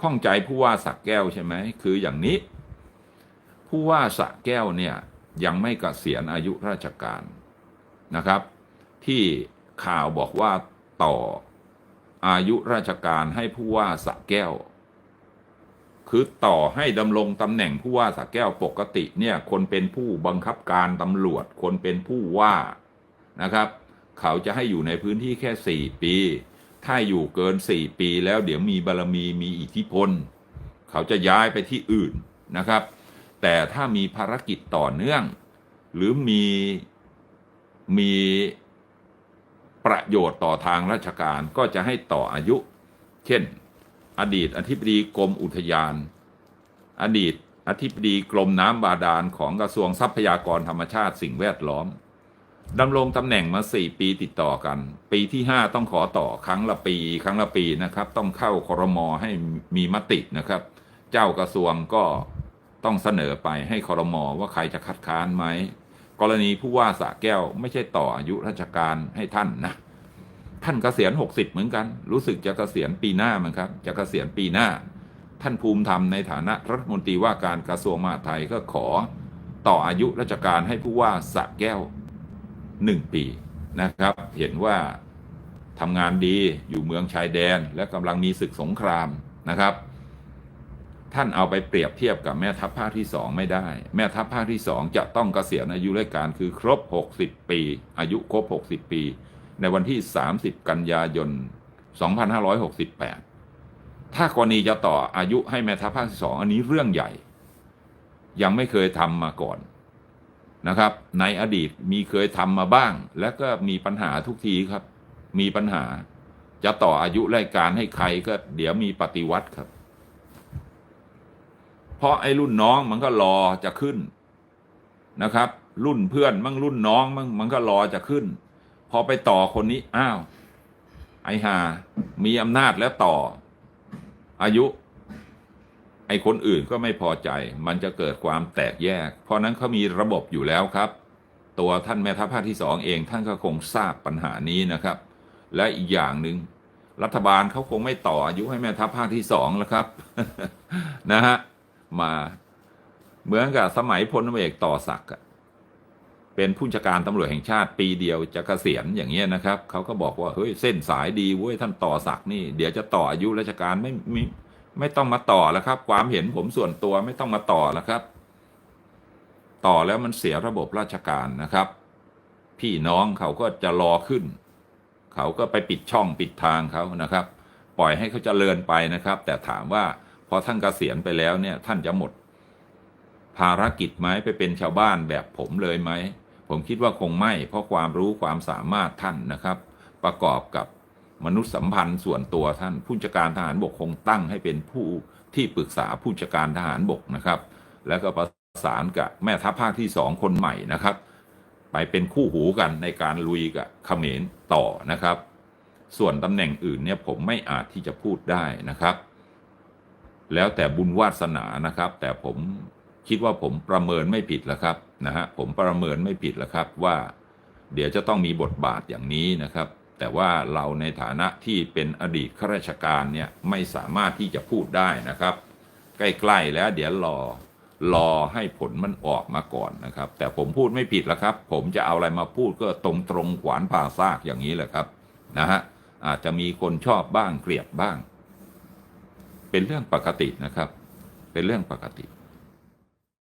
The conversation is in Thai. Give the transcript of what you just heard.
ข้องใจผู้ว่าสักแก้วใช่ไหมคืออย่างนี้ ผู้ว่าสระแก้วเนี่ยยังไม่เกษียณอายุราชการนะครับ ที่ข่าวบอกว่าต่ออายุราชการให้ผู้ว่าสระแก้ว คือต่อให้ดำรงตำแหน่งผู้ว่าสระแก้วปกติเนี่ยคนเป็นผู้บังคับการตำรวจคนเป็นผู้ว่านะครับ เขาจะให้อยู่ในพื้นที่แค่ 4 ปี ถ้าอยู่เกิน4ปีแล้วเดี๋ยวมีบารมีมีอิทธิพล เขาจะย้ายไปที่อื่นนะครับ แต่ถ้ามีภารกิจต่อเนื่อง หรือมีมีประโยชน์ต่อทางราชการก็จะให้ต่ออายุ เช่น อดีตอธิบดีกรมอุทยาน อดีตอธิบดีกรมน้ำบาดาลของกระทรวงทรัพยากรธรรมชาติสิ่งแวดล้อม ดำรงตำแหน่งมาสี่ปีติดต่อกัน ปีที่ห้าต้องขอต่อครั้งละปี ครั้งละปีนะครับ ต้องเข้าครมอให้มีมตินะครับ เจ้ากระทรวงก็ต้องเสนอไปให้ครมอว่าใครจะคัดค้านไหมกรณีผู้ว่าสะแก้วไม่ใช่ต่ออายุราชการให้ท่านนะ ท่านเกษียณหกสิบเหมือนกัน รู้สึกจะเกษียณปีหน้ามั้งครับจะเกษียณปีหน้า ท่านภูมิธรรมในฐานะรัฐมนตรีว่าการกระทรวงมหาดไทยก็ขอต่ออายุราชการให้ผู้ว่าสะแก้ว หนึ่งปีนะครับ เห็นว่าทำงานดีอยู่เมืองชายแดนและกำลังมีศึกสงครามนะครับ ท่านเอาไปเปรียบเทียบกับแม่ทัพภาคที่สองไม่ได้ แม่ทัพภาคที่สองจะต้องเกษียณอายุราชการคือครบ 60 ปี อายุครบ 60 ปี ในวันที่ 30 กันยายน 2568 ถ้ากรณีจะต่ออายุให้แม่ทัพภาคที่สองอันนี้เรื่องใหญ่ ยังไม่เคยทำมาก่อน นะครับ ในอดีตมีเคยทำมาบ้าง และก็มีปัญหาทุกทีครับ มีปัญหา จะต่ออายุรายการให้ใครก็เดี๋ยวมีปฏิวัติครับ เพราะไอ้รุ่นน้องมันก็รอจะขึ้นนะครับ รุ่นเพื่อนมั่งรุ่นน้องมั่งมันก็รอจะขึ้น พอไปต่อคนนี้อ้าวไอ้หามีอำนาจแล้วต่ออายุ ไอ้คนอื่นก็ไม่พอใจ มันจะเกิดความแตกแยก เพราะนั้นเขามีระบบอยู่แล้วครับ ตัวท่านแม่ทัพภาคที่สองเองท่านก็คงทราบปัญหานี้นะครับ และอีกอย่างหนึ่งรัฐบาลเขาคงไม่ต่ออายุให้แม่ทัพภาคที่สองแล้วครับนะฮะมาเหมือนกับสมัยพลเอกต่อศักดิ์เป็นผู้จัดการตำรวจแห่งชาติปีเดียวจะเกษียณอย่างเงี้ยนะครับเขาก็บอกว่าเฮ้ยเส้นสายดีเว้ยท่านต่อศักดิ์นี่ เดี๋ยวจะต่ออายุราชการไม่ไม่ ไม่ต้องมาต่อแล้วครับ ความเห็นผมส่วนตัวไม่ต้องมาต่อแล้วครับ ต่อแล้วมันเสียระบบราชการนะครับ พี่น้องเขาก็จะรอขึ้น เขาก็ไปปิดช่องปิดทางเขานะครับ ปล่อยให้เขาเจริญไปนะครับ แต่ถามว่าพอท่านเกษียณไปแล้วเนี่ยท่านจะหมด ภารกิจไหมไปเป็นชาวบ้านแบบผมเลยไหมผมคิดว่าคงไม่ เพราะความรู้ความสามารถท่านนะครับ ประกอบกับ นุษยสัมพันธ์ส่วนตัวท่านผู้จัดการทหารบกคงตั้งให้เป็นผู้ที่ปรึกษาผู้จัดการทหารบกนะครับ แล้วก็ประสานกับแม่ทัพภาคที่สองคนใหม่นะครับ ไปเป็นคู่หูกันในการลุยกับเขมรต่อนะครับ ส่วนตำแหน่งอื่นเนี่ยผมไม่อาจที่จะพูดได้นะครับ แล้วแต่บุญวาสนานะครับ แต่ผมคิดว่าผมประเมินไม่ผิดแล้วครับนะฮะผมประเมินไม่ผิดแล้วครับว่า เดี๋ยวจะต้องมีบทบาทอย่างนี้นะครับ แต่ว่าเราในฐานะที่เป็นอดีตข้าราชการเนี่ยไม่สามารถที่จะพูดได้นะครับ ใกล้ๆแล้วเดี๋ยวรอรอให้ผลมันออกมาก่อนนะครับ แต่ผมพูดไม่ผิดแล้วครับ ผมจะเอาอะไรมาพูดก็ตรงตรงขวานผ่าซากอย่างนี้แหละครับนะฮะอาจจะมีคนชอบบ้างเกลียดบ้าง เป็นเรื่องปกตินะครับ เป็นเรื่องปกติ